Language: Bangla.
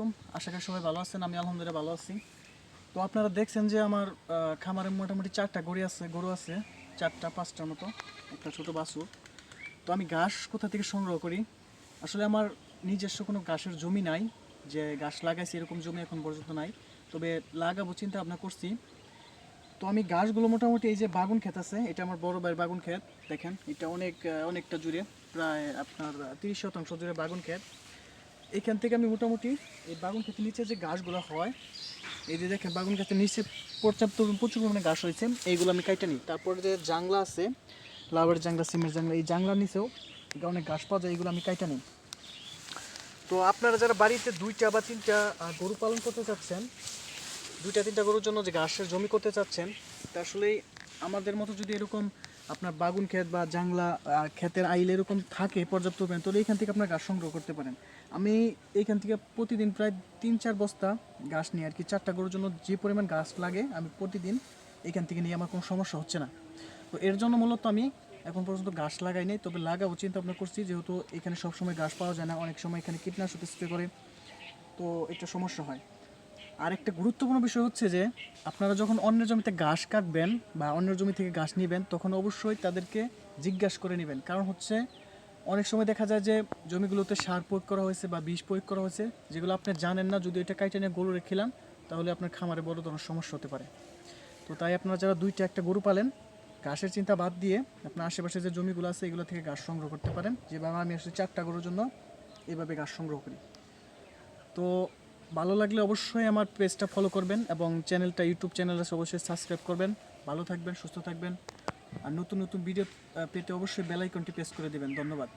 আলাইকুম। আশা করি সবাই ভালো আছেন, আমি আলহামদুলিল্লাহ ভালো আছি। তো আপনারা দেখছেন যে আমার খামারে মোটামুটি চারটা গরু আছে গরু আছে, চারটা, পাঁচটার মতো, একটা ছোট বাছুর। তো আমি ঘাস কোথা থেকে সংগ্রহ করি? আসলে আমার নিজস্ব কোনো ঘাসের জমি নাই, যে ঘাস লাগাইছি এরকম জমি এখন পর্যন্ত নাই। তবে লাগাবো, চিন্তা ভাবনা করছি। তো আমি ঘাসগুলো মোটামুটি এই যে বাগুন ক্ষেত আছে, এটা আমার বড় ভাইয়ের বাগুন ক্ষেত, দেখেন, এটা অনেক অনেকটা জুড়ে, প্রায় আপনার তিরিশ শতাংশ জুড়ে বাগুন ক্ষেত। এখান থেকে আমি মোটামুটি এই বাগুন ক্ষেতের নিচে যে ঘাসগুলো হয়, এই যে দেখেন বাগুন ক্ষেতের নিচে পর্যাপ্ত প্রচুর পরিমাণে ঘাস হয়েছে এইগুলো আমি কাইটে নিই। তারপরে যে জাংলা আছে, লাউয়ের জাংলা, সিমের জাংলা, এই জাংলার নিচেও অনেক ঘাস পাওয়া যায়, এগুলো আমি কাইটে নিই। তো আপনারা যারা বাড়িতে দুইটা বা তিনটা গরু পালন করতে চাচ্ছেন, দুইটা, তিনটা গরুর জন্য যে ঘাসের জমি করতে চাচ্ছেন, তা আসলেই আমাদের মতো যদি এরকম আপনার বাগুন ক্ষেত বা জাংলা ক্ষেতের আইল এরকম থাকে পর্যাপ্ত পরিমাণ, তাহলে এখান থেকে আপনার ঘাস সংগ্রহ করতে পারেন। আমি এইখান থেকে প্রতিদিন প্রায় তিন চার বস্তা ঘাস নিয়ে আর কি, চারটা গরুর জন্য যে পরিমাণ ঘাস লাগে আমি প্রতিদিন এখান থেকে নিয়ে আমার কোনো সমস্যা হচ্ছে না। তো এর জন্য মূলত আমি এখন পর্যন্ত ঘাস লাগাই নাই, তবে লাগাবো, চিন্তা ভাবনা করছি, যেহেতু এখানে সবসময় ঘাস পাওয়া যায় না, অনেক সময় এখানে কীটনাশক স্প্রে করে, তো এটা সমস্যা হয়। আর একটা গুরুত্বপূর্ণ বিষয় হচ্ছে যে, আপনারা যখন অন্যের জমিতে ঘাস কাটবেন বা অন্যের জমি থেকে ঘাস নেবেন, তখন অবশ্যই তাদেরকে জিজ্ঞাসা করে নেবেন। কারণ হচ্ছে, অনেক সময় দেখা যায় যে, জমিগুলোতে সার প্রয়োগ করা হয়েছে বা বিষ প্রয়োগ করা হয়েছে, যেগুলো আপনি জানেন না, যদি এটা কাইটে নিয়ে গরু রেখেলাম তাহলে আপনার খামারে বড় ধরনের সমস্যা হতে পারে। তো তাই আপনারা যারা দুইটা একটা গরু পালেন, ঘাসের চিন্তা বাদ দিয়ে আপনার আশেপাশে যে জমিগুলো আছে, এগুলো থেকে ঘাস সংগ্রহ করতে পারেন। যেভাবে আমি আসলে চারটা গরুর জন্য এইভাবে ঘাস সংগ্রহ করি। তো ভালো লাগলে অবশ্যই আমার পেজটা ফলো করবেন এবং চ্যানেলটা ইউটিউব চ্যানেল আছে, অবশ্যই সাবস্ক্রাইব করবেন। ভালো থাকবেন, সুস্থ থাকবেন। আর নতুন নতুন ভিডিও পেতে অবশ্যই বেল আইকনটি প্রেস করে দেবেন। ধন্যবাদ।